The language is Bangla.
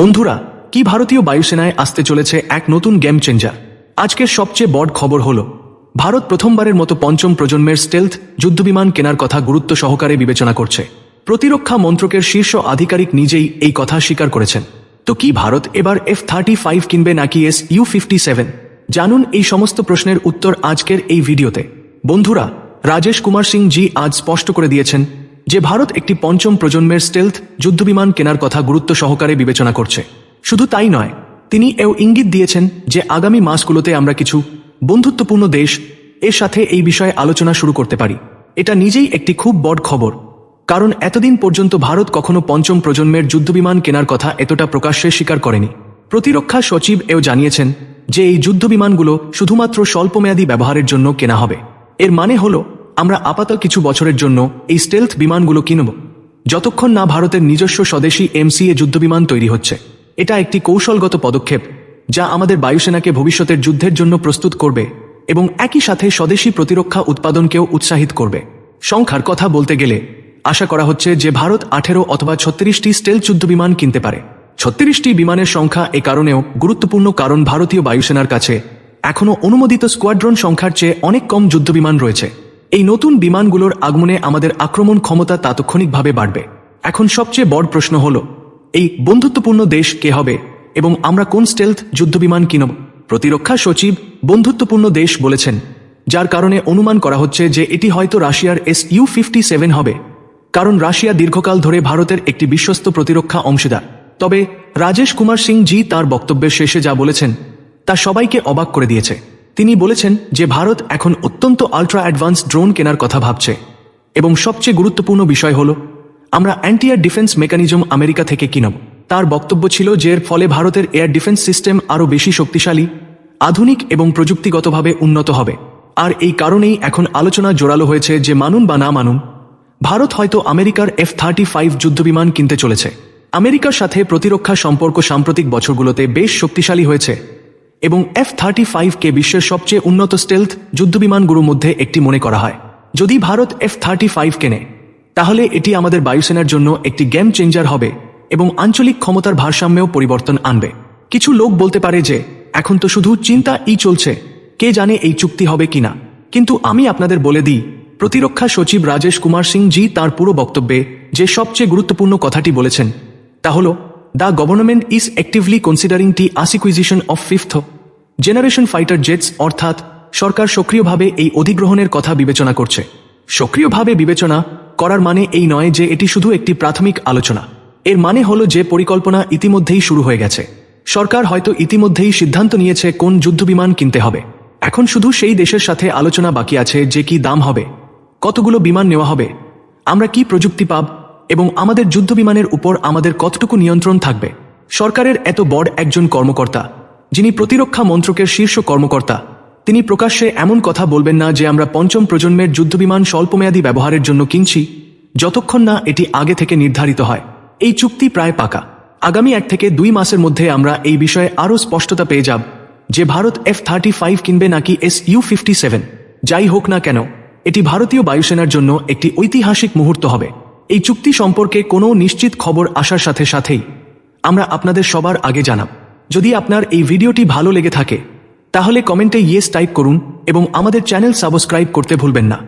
বন্ধুরা, কি ভারতীয় বায়ুসেনায় আসতে চলেছে এক নতুন গেম চেঞ্জার আজকের সবচেয়ে বড় খবর হল, ভারত প্রথমবারের মতো পঞ্চম প্রজন্মের স্টেলথ যুদ্ধবিমান কেনার কথা গুরুত্ব সহকারে বিবেচনা করছে। প্রতিরক্ষা মন্ত্রকের শীর্ষ আধিকারিক নিজেই এই কথা স্বীকার করেছেন। তো কি ভারত এবার এফ থার্টি ফাইভ কিনবে নাকি এস ইউ ফিফটি সেভেন জানুন এই সমস্ত প্রশ্নের উত্তর আজকের এই ভিডিওতে। বন্ধুরা, রাজেশ কুমার সিং জি আজ স্পষ্ট করে দিয়েছেন যে ভারত একটি পঞ্চম প্রজন্মের স্টেলথ যুদ্ধবিমান কেনার কথা গুরুত্ব সহকারে বিবেচনা করছে। শুধু তাই নয়, তিনি এও ইঙ্গিত দিয়েছেন যে আগামী মাসগুলোতে আমরা কিছু বন্ধুত্বপূর্ণ দেশ এর সাথে এই বিষয়ে আলোচনা শুরু করতে পারি। এটা নিজেই একটি খুব বড় খবর, কারণ এতদিন পর্যন্ত ভারত কখনো পঞ্চম প্রজন্মের যুদ্ধবিমান কেনার কথা এতটা প্রকাশ্যে স্বীকার করেনি। প্রতিরক্ষা সচিব এও জানিয়েছেন যে এই যুদ্ধবিমানগুলো শুধুমাত্র স্বল্পমেয়াদী ব্যবহারের জন্য কেনা হবে। এর মানে হল আমরা আপাতত কিছু বছরের জন্য এই স্টেলথ বিমানগুলো কিনব। যতক্ষণ না ভারতের নিজস্ব স্বদেশী এমসিএ যুদ্ধবিমান তৈরি হচ্ছে। এটা একটি কৌশলগত পদক্ষেপ, যা আমাদের বায়ুসেনাকে ভবিষ্যতের যুদ্ধের জন্য প্রস্তুত করবে এবং একই সাথে স্বদেশী প্রতিরক্ষা উৎপাদনকেও উৎসাহিত করবে। সংখ্যার কথা বলতে গেলে, আশা করা হচ্ছে যে ভারত আঠেরো অথবা ছত্রিশটি স্টেল যুদ্ধবিমান কিনতে পারে। ছত্রিশটি বিমানের সংখ্যা এ কারণেও গুরুত্বপূর্ণ কারণ ভারতীয় বায়ুসেনার কাছে এখনও অনুমোদিত স্কোয়াড্রন সংখ্যার চেয়ে অনেক কম যুদ্ধবিমান রয়েছে। এই নতুন বিমানগুলোর আগমনে আমাদের আক্রমণ ক্ষমতা তাৎক্ষণিকভাবে বাড়বে। এখন সবচেয়ে বড় প্রশ্ন হল, এই বন্ধুত্বপূর্ণ দেশ কে হবে এবং আমরা কোন স্টেলথ যুদ্ধবিমান কিনব? প্রতিরক্ষা সচিব বন্ধুত্বপূর্ণ দেশ বলেছেন, যার কারণে অনুমান করা হচ্ছে যে এটি হয়তো রাশিয়ার এস ইউ ফিফটি সেভেন হবে, কারণ রাশিয়া দীর্ঘকাল ধরে ভারতের একটি বিশ্বস্ত প্রতিরক্ষা অংশীদার। তবে রাজেশ কুমার সিং জি তার বক্তব্যের শেষে যা বলেছেন, তা সবাইকে অবাক করে দিয়েছে। তিনি বলেছেন যে ভারত এখন অত্যন্ত আল্ট্রা অ্যাডভান্স ড্রোন কেনার কথা ভাবছে। এবং সবচেয়ে গুরুত্বপূর্ণ বিষয় হল, আমরা অ্যান্টিয়ার ডিফেন্স মেকানিজম আমেরিকা থেকে কিনব। তার বক্তব্য ছিল যে এর ফলে ভারতের এয়ার ডিফেন্স সিস্টেম আরও বেশি শক্তিশালী, আধুনিক এবং প্রযুক্তিগতভাবে উন্নত হবে। আর এই কারণেই এখন আলোচনা জোরালো হয়েছে যে মানুন বা না মানুন, ভারত হয়তো আমেরিকার এফ থার্টি ফাইভ যুদ্ধবিমান কিনতে চলেছে। আমেরিকার সাথে প্রতিরক্ষা সম্পর্ক সাম্প্রতিক বছরগুলোতে বেশ শক্তিশালী হয়েছে। এবং এফ থার্টি ফাইভকে বিশ্বের সবচেয়ে উন্নত স্টেলথ যুদ্ধবিমানগুলোর মধ্যে একটি মনে করা হয়। যদি ভারত এফ থার্টি ফাইভ কেনে, তাহলে এটি আমাদের বায়ুসেনার জন্য একটি গেম চেঞ্জার হবে এবং আঞ্চলিক ক্ষমতার ভারসাম্যেও পরিবর্তন আনবে। কিছু লোক বলতে পারে যে, এখন তো শুধু চিন্তা ই চলছে, কে জানে এই চুক্তি হবে কিনা। কিন্তু আমি আপনাদের বলে দিই, প্রতিরক্ষা সচিব রাজেশ কুমার সিং জি তার পুরো বক্তব্যে যে সবচেয়ে গুরুত্বপূর্ণ কথাটি বলেছেন, তা হল the government is actively considering the acquisition of fifth generation fighter jets অর্থাৎ সরকার সক্রিয়ভাবে এই অধিগ্রহণের কথা বিবেচনা করছে। সক্রিয়ভাবে বিবেচনা করার মানে এই নয় যে এটি শুধু একটি প্রাথমিক আলোচনা। এর মানে হল যে পরিকল্পনা ইতিমধ্যেই শুরু হয়ে গেছে। সরকার হয়তো ইতিমধ্যেই সিদ্ধান্ত নিয়েছে কোন যুদ্ধবিমান কিনতে হবে। এখন শুধু সেই দেশের সাথে আলোচনা বাকি আছে যে কি দাম হবে, কতগুলো বিমান নেওয়া হবে, আমরা কি প্রযুক্তি পাব এবং আমাদের যুদ্ধবিমানের উপর আমাদের কতটুকু নিয়ন্ত্রণ থাকবে? সরকারের এত বড় একজন কর্মকর্তা, যিনি প্রতিরক্ষা মন্ত্রকের শীর্ষ কর্মকর্তা, তিনি প্রকাশ্যে এমন কথা বলবেন না যে আমরা পঞ্চম প্রজন্মের যুদ্ধবিমান স্বল্পমেয়াদী ব্যবহারের জন্য কিনছি, যতক্ষণ না এটি আগে থেকে নির্ধারিত হয়। এই চুক্তি প্রায় পাকা। আগামী এক থেকে দুই মাসের মধ্যে আমরা এই বিষয়ে আরও স্পষ্টতা পেয়ে যাব যে ভারত এফ থার্টি ফাইভ কিনবে নাকি এস ইউ ফিফটি সেভেন যাই হোক না কেন, এটি ভারতীয় বায়ুসেনার জন্য একটি ঐতিহাসিক মুহূর্ত হবে। এই চুক্তি সম্পর্কে কোনো নিশ্চিত খবর আসার সাথে সাথেই আমরা আপনাদের সবার আগে জানাব। যদি আপনার এই ভিডিওটি ভালো লেগে থাকে, তাহলে কমেন্টে ইয়েস টাইপ করুন এবং আমাদের চ্যানেল সাবস্ক্রাইব করতে ভুলবেন না।